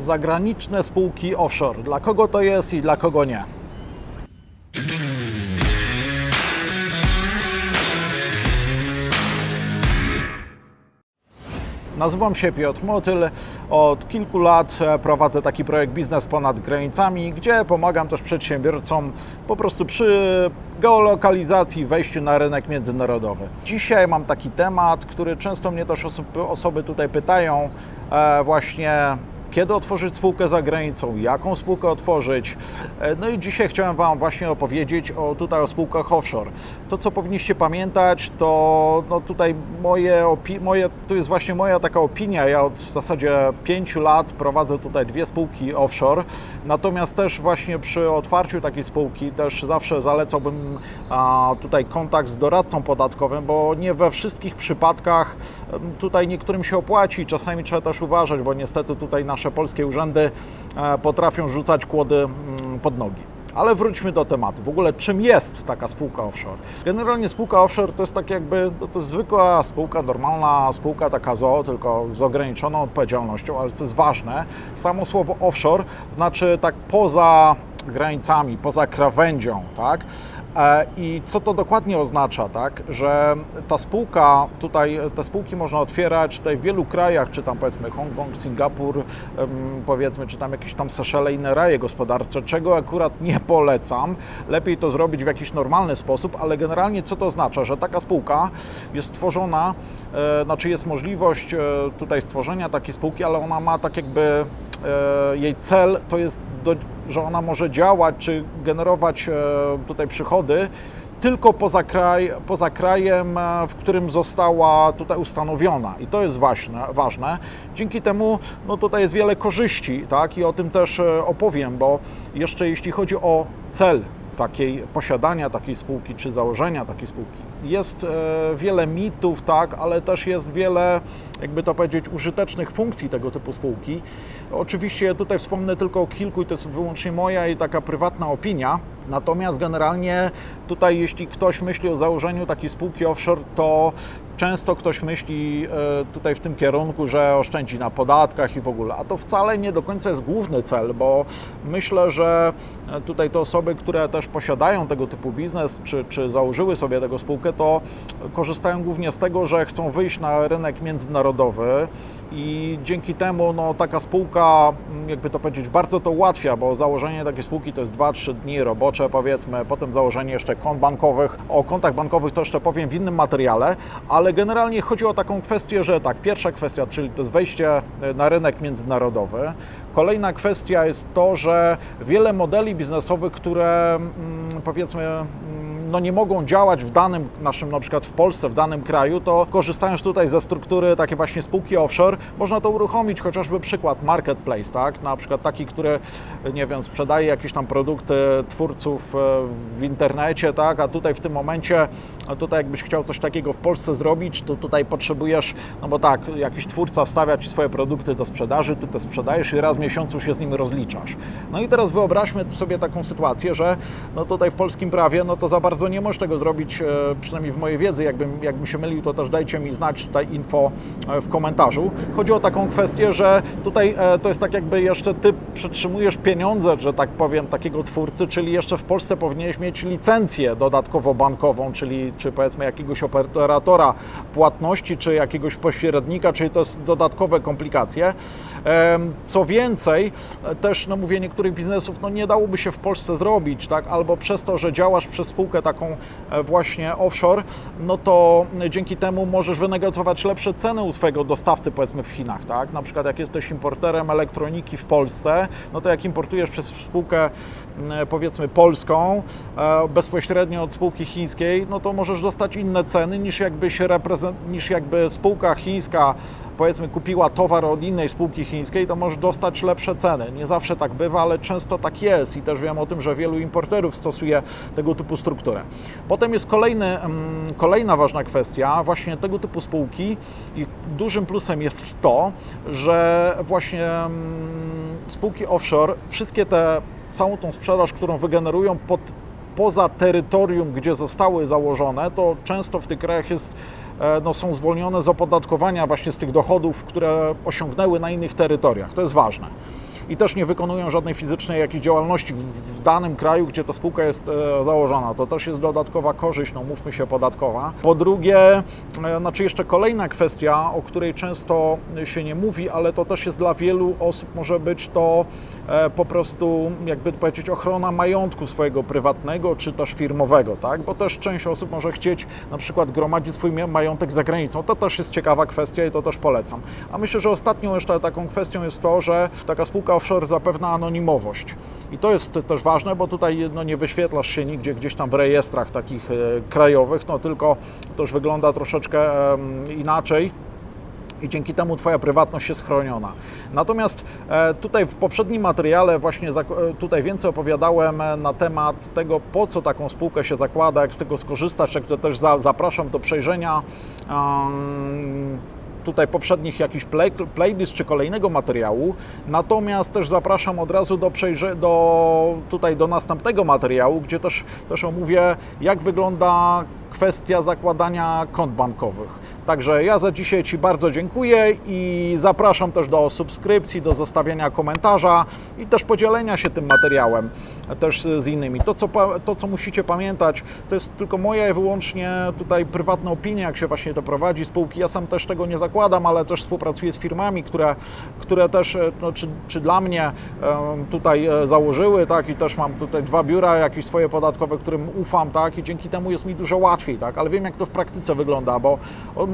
Zagraniczne spółki offshore. Dla kogo to jest i dla kogo nie? Nazywam się Piotr Motyl. Od kilku lat e, prowadzę taki projekt Biznes ponad granicami, gdzie pomagam też przedsiębiorcom po prostu przy geolokalizacji, wejściu na rynek międzynarodowy. Dzisiaj mam taki temat, który często mnie też osoby, osoby tutaj pytają, e, właśnie kiedy otworzyć spółkę za granicą, jaką spółkę otworzyć. E, No i dzisiaj chciałem Wam właśnie opowiedzieć o, tutaj o spółkach offshore. To, co powinniście pamiętać, to no tutaj moje, moje, to jest właśnie moja taka opinia. Ja od w zasadzie pięciu lat prowadzę tutaj dwie spółki offshore, natomiast też właśnie przy otwarciu takiej spółki też zawsze zalecałbym a, tutaj kontakt z doradcą podatkowym, bo nie we wszystkich przypadkach tutaj niektórym się opłaci. Czasami trzeba też uważać, bo niestety tutaj nasze polskie urzędy e, potrafią rzucać kłody pod nogi. Ale wróćmy do tematu. W ogóle czym jest taka spółka offshore? Generalnie spółka offshore to jest tak jakby, no to jest zwykła spółka, normalna spółka taka ZO, tylko z ograniczoną odpowiedzialnością, ale co jest ważne, samo słowo offshore znaczy tak poza granicami, poza krawędzią, tak? E, I co to dokładnie oznacza, tak? Że ta spółka, tutaj te spółki można otwierać tutaj w wielu krajach, czy tam powiedzmy Hongkong, Singapur, powiedzmy, czy tam jakieś tam Seszele, inne raje gospodarcze, czego akurat nie polecam. Lepiej to zrobić w jakiś normalny sposób, ale generalnie co to oznacza? Że taka spółka jest stworzona, e, znaczy jest możliwość e, tutaj stworzenia takiej spółki, ale ona ma tak jakby jej cel to jest, do, że ona może działać czy generować e, tutaj przychody tylko poza, kraj, poza krajem, e, w którym została tutaj ustanowiona. I to jest ważne. ważne. Dzięki temu no tutaj jest wiele korzyści, tak? I o tym też e, opowiem, bo jeszcze jeśli chodzi o cel takiej posiadania takiej spółki czy założenia takiej spółki. Jest e, wiele mitów, tak, ale też jest wiele, jakby to powiedzieć, użytecznych funkcji tego typu spółki. Oczywiście tutaj wspomnę tylko o kilku i to jest wyłącznie moja i taka prywatna opinia. Natomiast generalnie tutaj, jeśli ktoś myśli o założeniu takiej spółki offshore, to często ktoś myśli e, tutaj w tym kierunku, że oszczędzi na podatkach i w ogóle, a to wcale nie do końca jest główny cel, bo myślę, że e, tutaj te osoby, które też posiadają tego typu biznes, czy, czy założyły sobie tego spółkę, to korzystają głównie z tego, że chcą wyjść na rynek międzynarodowy i dzięki temu no, taka spółka, jakby to powiedzieć, bardzo to ułatwia, bo założenie takiej spółki to jest 2-3 dni robocze powiedzmy, potem założenie jeszcze kont bankowych. O kontach bankowych to jeszcze powiem w innym materiale, ale generalnie chodzi o taką kwestię, że tak, pierwsza kwestia, czyli to jest wejście e, na rynek międzynarodowy. Kolejna kwestia jest to, że wiele modeli biznesowych, które mm, powiedzmy mm, no nie mogą działać w danym naszym, na przykład w Polsce, w danym kraju, to korzystając tutaj ze struktury takiej właśnie spółki offshore, można to uruchomić, chociażby przykład marketplace, tak? Na przykład taki, który, nie wiem, sprzedaje jakieś tam produkty twórców e, w internecie, tak? A tutaj w tym momencie, tutaj jakbyś chciał coś takiego w Polsce zrobić, to tutaj potrzebujesz, no bo tak, jakiś twórca wstawia Ci swoje produkty do sprzedaży, Ty to sprzedajesz i raz w miesiącu się z nim rozliczasz. No i teraz wyobraźmy sobie taką sytuację, że no tutaj w polskim prawie, no to za bardzo nie możesz tego zrobić, e, przynajmniej w mojej wiedzy, jakbym, jakbym się mylił, to też dajcie mi znać tutaj info e, w komentarzu. Chodzi o taką kwestię, że tutaj e, to jest tak jakby jeszcze Ty przetrzymujesz pieniądze, że tak powiem, takiego twórcy, czyli jeszcze w Polsce powinieneś mieć licencję dodatkowo bankową, czyli czy powiedzmy jakiegoś operatora płatności, czy jakiegoś pośrednika, czyli to jest dodatkowe komplikacje. Co więcej, też no mówię, niektórych biznesów no nie dałoby się w Polsce zrobić, tak? Albo przez to, że działasz przez spółkę taką e, właśnie offshore, no to dzięki temu możesz wynegocjować lepsze ceny u swojego dostawcy, powiedzmy w Chinach, tak? Na przykład jak jesteś importerem elektroniki w Polsce, no to jak importujesz przez spółkę m, powiedzmy polską, e, bezpośrednio od spółki chińskiej, no to możesz dostać inne ceny niż jakby się reprezent, niż jakby spółka chińska powiedzmy kupiła towar od innej spółki chińskiej, to możesz dostać lepsze ceny. Nie zawsze tak bywa, ale często tak jest i też wiem o tym, że wielu importerów stosuje tego typu strukturę. Potem jest kolejny, mm, kolejna ważna kwestia właśnie tego typu spółki i dużym plusem jest to, że właśnie mm, spółki offshore, wszystkie te, całą tą sprzedaż, którą wygenerują pod poza terytorium, gdzie zostały założone, to często w tych krajach jest, no, są zwolnione z opodatkowania właśnie z tych dochodów, które osiągnęły na innych terytoriach. To jest ważne. i też nie wykonują żadnej fizycznej jakiejś działalności w, danym kraju, gdzie ta spółka jest e, założona. To też jest dodatkowa korzyść, no mówmy się, podatkowa. Po drugie, e, znaczy jeszcze kolejna kwestia, o której często się nie mówi, ale to też jest dla wielu osób może być to e, po prostu, jakby powiedzieć, ochrona majątku swojego prywatnego czy też firmowego, tak? Bo też część osób może chcieć na przykład gromadzić swój majątek za granicą. To też jest ciekawa kwestia i to też polecam. A myślę, że ostatnią jeszcze taką kwestią jest to, że taka spółka offshore zapewnia anonimowość. I to jest też ważne, bo tutaj no, nie wyświetlasz się nigdzie gdzieś tam w rejestrach takich e, krajowych, no tylko to już wygląda troszeczkę inaczej i dzięki temu Twoja prywatność jest chroniona. Natomiast e, tutaj w poprzednim materiale właśnie e, tutaj więcej opowiadałem e, na temat tego, po co taką spółkę się zakłada, jak z tego skorzystać, to też za, zapraszam do przejrzenia tutaj poprzednich jakichś play, playlist czy kolejnego materiału. Natomiast też zapraszam od razu do, przejrze- do tutaj do następnego materiału, gdzie też, też omówię, jak wygląda kwestia zakładania kont bankowych. Także ja za dzisiaj Ci bardzo dziękuję i zapraszam też do subskrypcji, do zostawienia komentarza i też podzielenia się tym materiałem też z innymi. To co, to, co musicie pamiętać, to jest tylko moja i wyłącznie tutaj prywatna opinia, jak się właśnie to prowadzi spółki. Ja sam też tego nie zakładam, ale też współpracuję z firmami, które, które też, e, no, czy, czy dla mnie tutaj e, założyły, tak, i też mam tutaj dwa biura jakieś swoje podatkowe, którym ufam, tak, i dzięki temu jest mi dużo łatwiej, tak, ale wiem jak to w praktyce wygląda, bo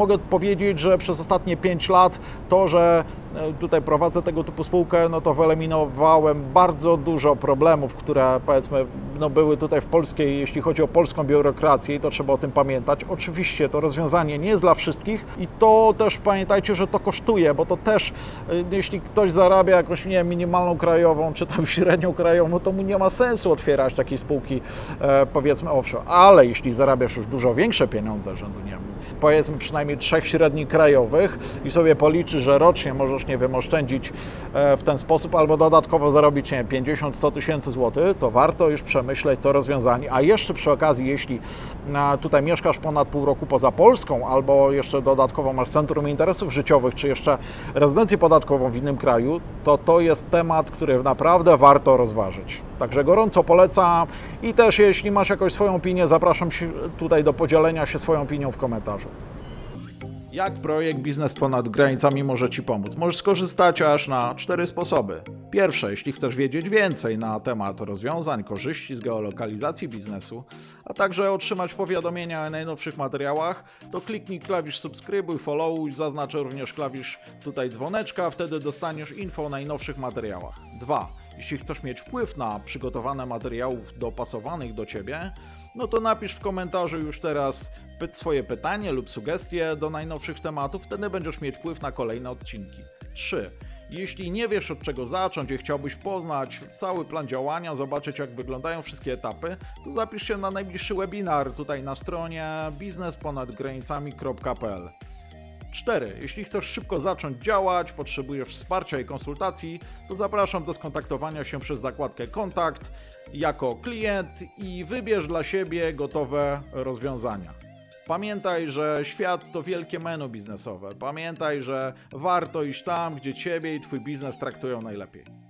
mogę powiedzieć, że przez ostatnie 5 lat to, że e, tutaj prowadzę tego typu spółkę, no to wyeliminowałem bardzo dużo problemów, które powiedzmy no były tutaj w polskiej, jeśli chodzi o polską biurokrację i to trzeba o tym pamiętać. Oczywiście to rozwiązanie nie jest dla wszystkich i to też pamiętajcie, że to kosztuje, bo to też y, jeśli ktoś zarabia jakąś nie wiem, minimalną krajową czy tam średnią krajową, to mu nie ma sensu otwierać takiej spółki e, powiedzmy offshore, ale jeśli zarabiasz już dużo większe pieniądze, rzędu nie wiem, powiedzmy przynajmniej trzech średnich krajowych i sobie policzy, że rocznie możesz, nie wiem, oszczędzić e, w ten sposób albo dodatkowo zarobić, nie wiem, 50-100 tysięcy złotych, to warto już przemyśleć to rozwiązanie. A jeszcze przy okazji, jeśli e, tutaj mieszkasz ponad pół roku poza Polską albo jeszcze dodatkowo masz centrum interesów życiowych, czy jeszcze rezydencję podatkową w innym kraju, to to jest temat, który naprawdę warto rozważyć. Także gorąco polecam i też jeśli masz jakąś swoją opinię, zapraszam się tutaj do podzielenia się swoją opinią w komentarzu. Jak projekt Biznes ponad granicami może Ci pomóc? Możesz skorzystać aż na cztery sposoby. Pierwsze, jeśli chcesz wiedzieć więcej na temat rozwiązań, korzyści z geolokalizacji biznesu, a także otrzymać powiadomienia o najnowszych materiałach, to kliknij klawisz subskrybuj, followuj, zaznaczę również klawisz tutaj dzwoneczka, wtedy dostaniesz info o najnowszych materiałach. Dwa, jeśli chcesz mieć wpływ na przygotowane materiałów dopasowanych do Ciebie, no to napisz w komentarzu już teraz swoje pytanie lub sugestie do najnowszych tematów, wtedy będziesz mieć wpływ na kolejne odcinki. 3. Jeśli nie wiesz od czego zacząć i chciałbyś poznać cały plan działania, zobaczyć jak wyglądają wszystkie etapy, to zapisz się na najbliższy webinar tutaj na stronie biznesponadgranicami.pl. 4. Jeśli chcesz szybko zacząć działać, potrzebujesz wsparcia i konsultacji, to zapraszam do skontaktowania się przez zakładkę Kontakt jako klient i wybierz dla siebie gotowe rozwiązania. Pamiętaj, że świat to wielkie menu biznesowe. Pamiętaj, że warto iść tam, gdzie Ciebie i Twój biznes traktują najlepiej.